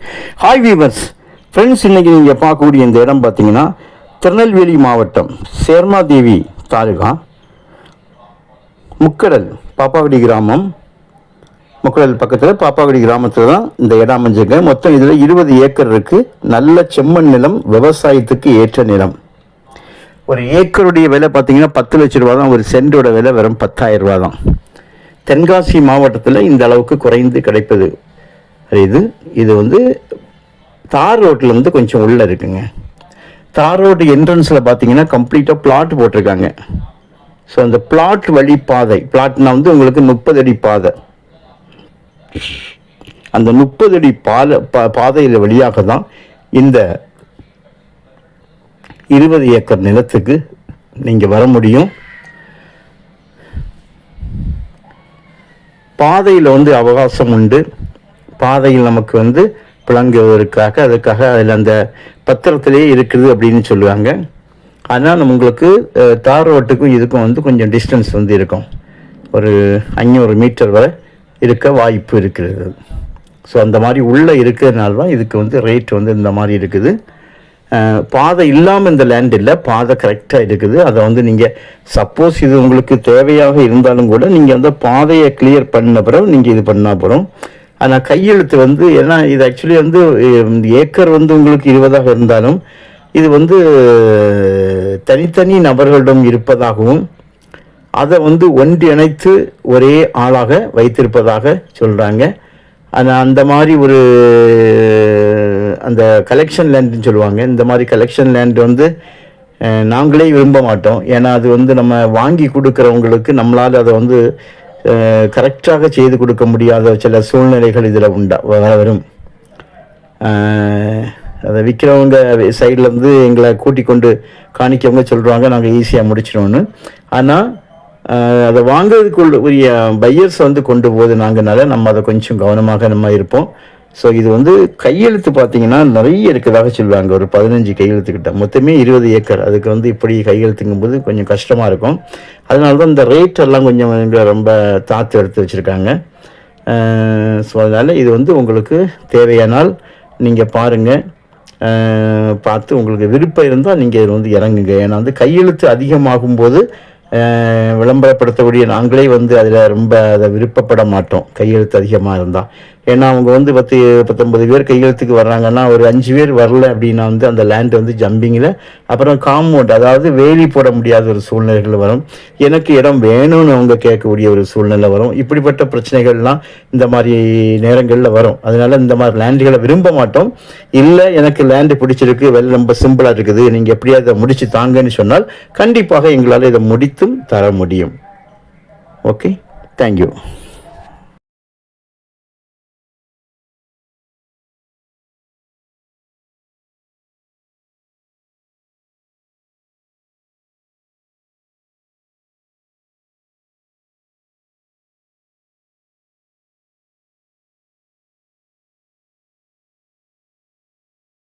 Hi viewers friends இன்றைக்கி நீங்கள் பார்க்கக்கூடிய இந்த இடம் பார்த்தீங்கன்னா திருநெல்வேலி மாவட்டம் சேர்மாதேவி தாலுகா முக்கடல் பாப்பாவடி கிராமம். முக்கடல் பக்கத்தில் பாப்பாவடி கிராமத்தில் தான் இந்த இடம் அமைஞ்சிருக்கு. மொத்தம் இதில் இருபது ஏக்கர் இருக்குது நல்ல செம்மண் நிலம் விவசாயத்துக்கு ஏற்ற நிலம். ஒரு ஏக்கருடைய விலை பார்த்தீங்கன்னா பத்து லட்ச ரூபா தான். ஒரு சென்டோட விலை வெறும் பத்தாயிரம் ரூபா தான். தென்காசி மாவட்டத்தில் இந்த அளவுக்கு குறைந்து கிடைப்பது. இது இது வந்து தார் ரோட்டில் வந்து கொஞ்சம் உள்ளே இருக்குங்க. தார் ரோடு என்ட்ரன்ஸில் பார்த்தீங்கன்னா கம்ப்ளீட்டாக பிளாட் போட்டிருக்காங்க. ஸோ அந்த பிளாட் வழி பாதை பிளாட்னா வந்து உங்களுக்கு முப்பது அடி பாதை. அந்த முப்பது அடி பால பா பாதையில் வழியாக தான் இந்த இருபது ஏக்கர் நிலத்துக்கு நீங்கள் வர முடியும். பாதையில் வந்து அவகாசம் உண்டு. பாதையில் நமக்கு வந்து விளங்குவதற்காக அதுக்காக அதில் அந்த பத்திரத்திலேயே இருக்குது அப்படின்னு சொல்லுவாங்க. ஆனால் உங்களுக்கு தார் ரோட்டுக்கும் இதுக்கும் வந்து கொஞ்சம் டிஸ்டன்ஸ் வந்து இருக்கும். ஒரு ஐநூறு மீட்டர் வரை இருக்க வாய்ப்பு இருக்கிறது. ஸோ அந்த மாதிரி உள்ளே இருக்கிறதுனால தான் இதுக்கு வந்து ரேட் வந்து இந்த மாதிரி இருக்குது. பாதை இல்லாமல் இந்த லேண்ட் இல்லை. பாதை கரெக்டாக இருக்குது. அதை வந்து நீங்கள் சப்போஸ் இது உங்களுக்கு தேவையாக இருந்தாலும் கூட நீங்கள் வந்து பாதையை கிளியர் பண்ண பிறகு நீங்கள் இது பண்ணால் போகிறோம் ஆனால் கையெழுத்து வந்து ஏன்னா இது ஆக்சுவலி வந்து ஏக்கர் வந்து உங்களுக்கு இருபதாக இருந்தாலும் இது வந்து தனித்தனி நபர்களிடம் இருப்பதாகவும் அதை வந்து ஒன்றிணைத்து ஒரே ஆளாக வைத்திருப்பதாக சொல்கிறாங்க ஆனால் அந்த மாதிரி ஒரு அந்த கலெக்ஷன் லேண்டுன்னு சொல்லுவாங்க. இந்த மாதிரி கலெக்ஷன் லேண்ட் வந்து நாங்களே விரும்ப மாட்டோம். ஏன்னா அது வந்து நம்ம வாங்கி கொடுக்குறவங்களுக்கு நம்மளால் அதை வந்து கரெக்டாக செய்து கொடுக்க முடியாத சில சூழ்நிலைகள் இதில் உண்டா வரும் அதை விற்கிறவங்க சைட்லேருந்து எங்களை கூட்டிக் கொண்டு காணிக்கவங்க சொல்கிறாங்க நாங்கள் ஈஸியாக முடிச்சிடுவோன்னு ஆனால் அதை வாங்குறதுக்குள்ள உரிய பையர்ஸ் வந்து கொண்டு போகுதுனாங்கனால நம்ம அதை கொஞ்சம் கவனமாக நம்ம இருப்போம் ஸோ இது வந்து கையெழுத்து பார்த்தீங்கன்னா நிறைய இருக்கிறதாக சொல்லுவாங்க ஒரு பதினஞ்சு கையெழுத்து கிட்ட. மொத்தமே இருபது ஏக்கர். அதுக்கு வந்து இப்படி கையெழுத்துங்கும்போது கொஞ்சம் கஷ்டமாக இருக்கும். அதனால தான் இந்த ரேட் எல்லாம் கொஞ்சம் ரொம்ப தாத்து எடுத்து வச்சுருக்காங்க. ஸோ அதனால் இது வந்து உங்களுக்கு தேவையானால் நீங்கள் பாருங்கள் பார்த்து உங்களுக்கு விருப்பம் இருந்தால் நீங்கள் இதில் வந்து இறங்குங்க. ஏன்னா வந்து கையெழுத்து அதிகமாகும் போது விளம்பரப்படுத்தக்கூடிய நாங்களே வந்து அதில் ரொம்ப அதை விருப்பப்பட மாட்டோம். கையெழுத்து அதிகமாக இருந்தால் ஏன்னா அவங்க வந்து பத்து பத்தொன்பது பேர் கையெழுத்துக்கு வர்றாங்கன்னா ஒரு அஞ்சு பேர் வரல அப்படின்னா வந்து அந்த லேண்ட் வந்து ஜம்பிங்கில் அப்புறம் காம்பவுண்ட் அதாவது வேலி போட முடியாத ஒரு சூழ்நிலைகள் வரும். எனக்கு இடம் வேணும்னு அவங்க கேட்கக்கூடிய ஒரு சூழ்நிலை வரும். இப்படிப்பட்ட பிரச்சனைகள்லாம் இந்த மாதிரி நேரங்களில் வரும். அதனால இந்த மாதிரி லேண்டுகளை விரும்ப மாட்டோம். இல்லை எனக்கு லேண்டு பிடிச்சிருக்கு வெல் ரொம்ப சிம்பிளாக இருக்குது நீங்கள் எப்படியாவது இதை முடிச்சு தாங்கன்னு சொன்னால் கண்டிப்பாக எங்களால் இதை முடித்தும் தர முடியும். ஓகே? தேங்க்யூ